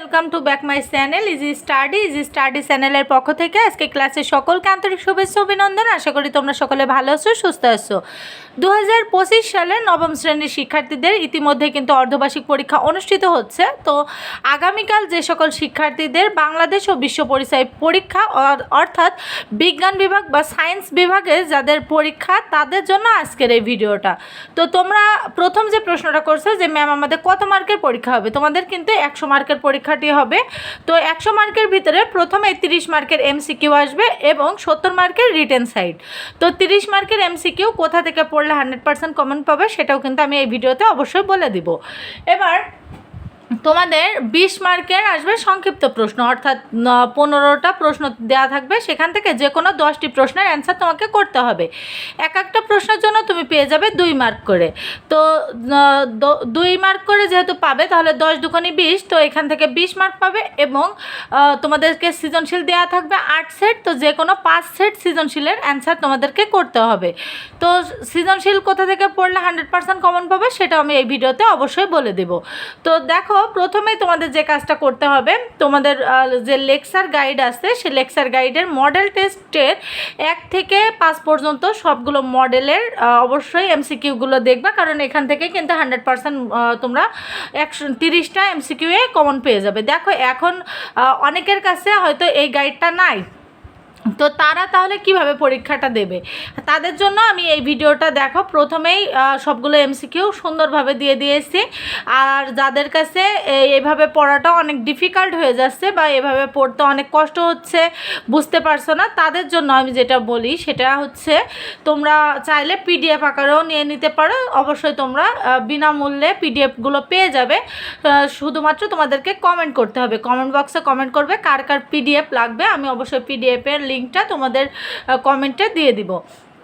Welcome to back my channel easy study easy study চ্যানেলের পক্ষ থেকে আজকে ক্লাসে সকলকে আন্তরিক শুভেচ্ছা অভিনন্দন। আশা করি তোমরা সকলে ভালো আছো, সুস্থ আছো। দু হাজার পঁচিশ সালে নবম শ্রেণির শিক্ষার্থীদের ইতিমধ্যে কিন্তু অর্ধবার্ষিক পরীক্ষা অনুষ্ঠিত হচ্ছে। তো আগামীকাল যে সকল শিক্ষার্থীদের বাংলাদেশ ও বিশ্ব পরিচয় পরীক্ষা অর- অর্থাৎ বিজ্ঞান বিভাগ বা সায়েন্স বিভাগে যাদের পরীক্ষা, তাদের জন্য আজকের এই ভিডিওটা। তো তোমরা প্রথম যে প্রশ্নটা করছ যে, ম্যাম, আমাদের কত মার্কের পরীক্ষা হবে? তোমাদের কিন্তু একশো মার্কের পরীক্ষাটি হবে। তো একশো মার্কের ভিতরে প্রথমে তিরিশ মার্কের এমসিকিউ আসবে এবং সত্তর মার্কের রিটেন সাইড। তো তিরিশ মার্কের এমসিকিউ কোথা থেকে পড়লে হান্ড্রেড পার্সেন্ট কমন পাবে সেটাও কিন্তু আমি এই ভিডিওতে অবশ্যই বলে দিব। এবার তোমাদের বিশ মার্কের আসবে সংক্ষিপ্ত প্রশ্ন, অর্থাৎ পনেরোটা প্রশ্ন দেওয়া থাকবে, সেখান থেকে যে কোনো দশটি প্রশ্নের অ্যান্সার তোমাকে করতে হবে। এক একটা প্রশ্নের জন্য তুমি পেয়ে যাবে দুই মার্ক করে। তো দুই মার্ক করে যেহেতু পাবে, তাহলে দশ দুকোনি বিশ, তো এখান থেকে বিশ মার্ক পাবে এবং তোমাদেরকে সৃজনশীল দেওয়া থাকবে আট সেট, তো যে কোনো পাঁচ সেট সৃজনশীলের অ্যান্সার তোমাদেরকে করতে হবে। তো, সৃজনশীল কোথা থেকে পড়লে হান্ড্রেড পার্সেন্ট কমন পাবে, সেটা আমি এই ভিডিওতে অবশ্যই বলে দেব। তো দেখো প্রথমেই তোমাদের যে কাজটা করতে হবে, তোমাদের যে লেকচার গাইড আছে, সেই লেকচার গাইডের মডেল টেস্টের এক থেকে পাঁচ পর্যন্ত সবগুলো মডেলের অবশ্যই এমসিকিউগুলো দেখবা, কারণ এখান থেকে কিন্তু হান্ড্রেড পার্সেন্ট তোমরা একশো তিরিশটা এমসিকিউ এ কমন পেয়ে যাবে। দেখো, এখন অনেকের কাছে হয়তো এই গাইডটা নাই। তো তারা তাহলে কীভাবে পরীক্ষাটা দেবে? তাদের জন্য আমি এই ভিডিওটা দেখো, প্রথমেই সবগুলো এমসিকিউ সুন্দরভাবে দিয়ে দিয়েছি। আর যাদের কাছে এ- এইভাবে পড়াটা অনেক ডিফিকাল্ট হয়ে যাচ্ছে বা এভাবে পড়তে অনেক কষ্ট হচ্ছে, বুঝতে পারছ না, তাদের জন্য আমি যেটা বলি, সেটা হচ্ছে তোমরা চাইলে পিডিএফ আকারেও নিয়ে নিতে পারো। অবশ্যই তোমরা বিনামূল্যে পিডিএফগুলো পেয়ে যাবে। শুধুমাত্র তোমাদেরকে কমেন্ট করতে হবে। কমেন্ট বক্সে কমেন্ট করবে, কার কার পিডিএফ লাগবে। আমি অবশ্যই পিডিএফের লিঙ্কটা তোমাদের কমেন্টে দিয়ে দিব।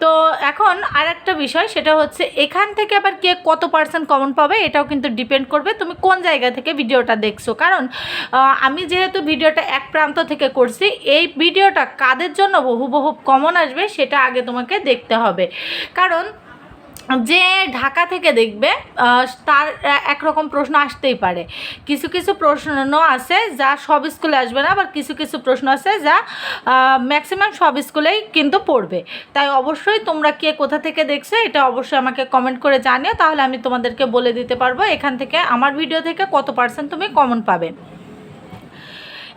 তো এখন আর একটা বিষয়, সেটা হচ্ছে এখান থেকে আবার কে কত পার্সেন্ট কমন পাবে, এটাও কিন্তু ডিপেন্ড করবে তুমি কোন জায়গা থেকে ভিডিওটা দেখছ। কারণ আমি যেহেতু ভিডিওটা এক প্রান্ত থেকে করছি, এই ভিডিওটা কাদের জন্য বহু বহু কমন আসবে, সেটা আগে তোমাকে দেখতে হবে। কারণ যে ঢাকা থেকে দেখবে তার একরকম প্রশ্ন আসতেই পারে। কিছু কিছু প্রশ্ন আছে যা সব স্কুলে আসবে না, আবার কিছু কিছু প্রশ্ন আছে যা ম্যাক্সিমাম সব স্কুলেই কিন্তু পড়বে। তাই অবশ্যই তোমরা কে কোথা থেকে দেখছ, এটা অবশ্যই আমাকে কমেন্ট করে জানিও। তাহলে আমি তোমাদেরকে বলে দিতে পারব এখান থেকে আমার ভিডিও থেকে কত পার্সেন্ট তুমি কমন পাবে।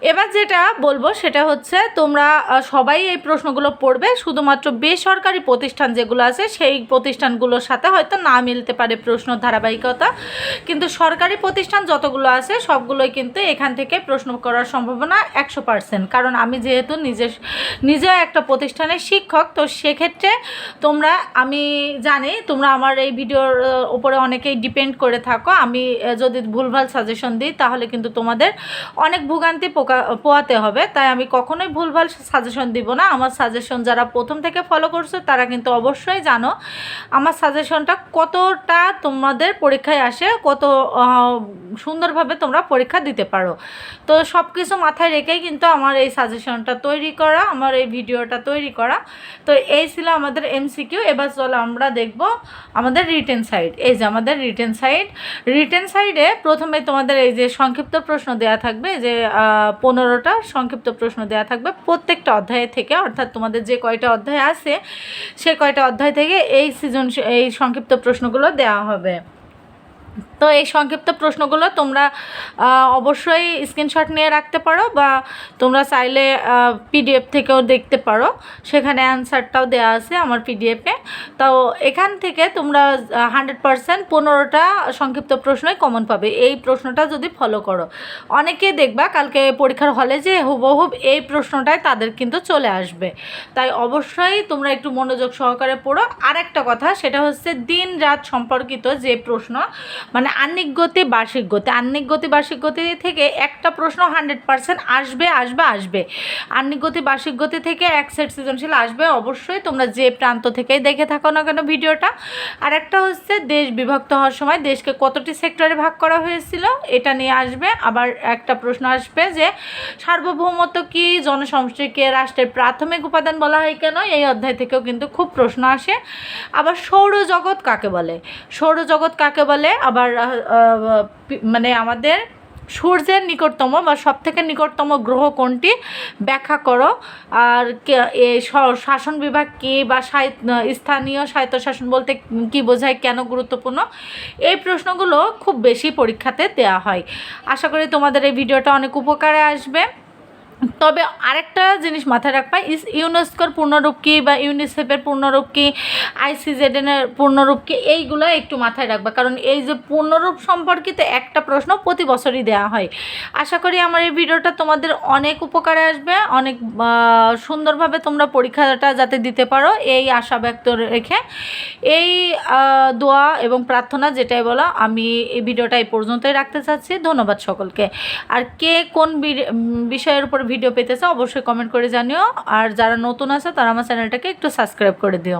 এবার যেটা বলব সেটা হচ্ছে তোমরা সবাই এই প্রশ্নগুলো পড়বে, শুধুমাত্র বেসরকারি প্রতিষ্ঠান যেগুলো আছে সেই প্রতিষ্ঠানগুলোর সাথে হয়তো না মিলতে পারে প্রশ্ন ধারাবাহিকতা। কিন্তু সরকারি প্রতিষ্ঠান যতগুলো আছে সবগুলোই কিন্তু এখান থেকে প্রশ্ন করার সম্ভাবনা একশো পার্সেন্ট। কারণ আমি যেহেতু নিজে, নিজেও একটা প্রতিষ্ঠানের শিক্ষক, তো সেক্ষেত্রে তোমরা, আমি জানি তোমরা আমার এই ভিডিওর উপরে অনেকেই ডিপেন্ড করে থাকো। আমি যদি ভুলভাল সাজেশন দিই তাহলে কিন্তু তোমাদের অনেক ভোগান্তি পোকা, পোয়াতে হবে। তাই আমি কখনোই ভুলভাল সাজেশন দিব না। আমার সাজেশন যারা প্রথম থেকে ফলো করছ, তারা কিন্তু অবশ্যই জানো আমার সাজেশনটা কতটা তোমাদের পরীক্ষায় আসে, কত সুন্দরভাবে তোমরা পরীক্ষা দিতে পারো। তো সব কিছু মাথায় রেখেই কিন্তু আমার এই সাজেশনটা তৈরি করা, আমার এই ভিডিওটা তৈরি করা। তো এই ছিল আমাদের এমসিকিউ এবার চলো আমরা দেখব আমাদের রিটেন সাইড এই যে আমাদের রিটেন সাইড রিটেন সাইডে প্রথমে তোমাদের এই যে সংক্ষিপ্ত প্রশ্ন দেওয়া থাকবে যে পনেরোটা সংক্ষিপ্ত প্রশ্ন দেওয়া থাকবে। প্রত্যেকটা অধ্যায় থেকে, অর্থাৎ তোমাদের যে কয়টা অধ্যায় আছে, সে কয়টা অধ্যায় থেকে এই সিজন এই সংক্ষিপ্ত প্রশ্নগুলো দেওয়া হবে। তো এই সংক্ষিপ্ত প্রশ্নগুলো তোমরা অবশ্যই স্ক্রিনশট নিয়ে রাখতে পারো বা তোমরা চাইলে পিডিএফ থেকেও দেখতে পারো। সেখানে অ্যান্সারটাও দেওয়া আছে আমার পিডিএফে তো এখান থেকে তোমরা হান্ড্রেড পারসেন্ট পনেরোটা সংক্ষিপ্ত প্রশ্নই কমন পাবে। এই প্রশ্নটা যদি ফলো করো। অনেকে দেখবা কালকে পরীক্ষার হলে যে হুবহুব এই প্রশ্নটাই তাদের কিন্তু চলে আসবে। তাই অবশ্যই তোমরা একটু মনোযোগ সহকারে পড়ো। আর একটা কথা, সেটা হচ্ছে দিন রাত সম্পর্কিত যে প্রশ্ন মানে আন্নিক গতি, বার্ষিক গতি। আন্নিক গতি, বার্ষিক গতি থেকে একটা প্রশ্ন হান্ড্রেড পার্সেন্ট আসবে আসবে আসবে। আন্নিক গতি, বার্ষিক গতি থেকে এক সেট সৃজনশীল আসবে, অবশ্যই তোমরা যে প্রান্ত থেকেই দেখে থাকো না কেন ভিডিওটা। আর একটা হচ্ছে দেশ বিভক্ত হওয়ার সময় দেশকে কতটি সেক্টরে ভাগ করা হয়েছিল এটা নিয়ে আসবে। আবার একটা প্রশ্ন আসবে যে সার্বভৌমত্ব কি জনসমষ্টিকে রাষ্ট্রের প্রাথমিক উপাদান বলা হয় কেন? এই অধ্যায় থেকেও কিন্তু খুব প্রশ্ন আসে। আবার সৌরজগৎ কাকে বলে? সৌরজগৎ কাকে বলে? আবার মানে আমাদের সূর্যের নিকটতম বা সবথেকে নিকটতম গ্রহ কোনটি? ব্যাখ্যা করো। আর এই শাসন বিভাগ কী বা স্থানীয় স্বায়ত্তশাসন বলতে কী বোঝায়? কেন গুরুত্বপূর্ণ? এই প্রশ্নগুলো খুব বেশি পরীক্ষাতে দেওয়া হয়। আশা করি তোমাদের এই ভিডিওটা অনেক উপকারে আসবে। তবে আরেকটা জিনিস মাথায় রাখবা, ইস ইউনেস্কোর পূর্ণরূপ কী বা ইউনিসেফের পূর্ণরূপ কী আইসিজেডেনের পূর্ণরূপ কী এইগুলো একটু মাথায় রাখবা। কারণ এই যে পূর্ণরূপ সম্পর্কিত একটা প্রশ্ন প্রতি বছরই দেওয়া হয়। আশা করি আমার এই ভিডিওটা তোমাদের অনেক উপকারে আসবে, অনেক সুন্দরভাবে তোমরা পরীক্ষাটা যাতে দিতে পারো, এই আশা ব্যক্ত রেখে। এই দোয়া এবং প্রার্থনা যেটাই বলো, আমি এই ভিডিওটা এই পর্যন্তই রাখতে চাচ্ছি। ধন্যবাদ সকলকে। আর কে কোন বিষয়ের উপর ভিডিও পেতেছে, অবশ্যই কমেন্ট করে জানিও। আর যারা নতুন আছে, তারা আমার চ্যানেলটাকে একটু সাবস্ক্রাইব করে দিও।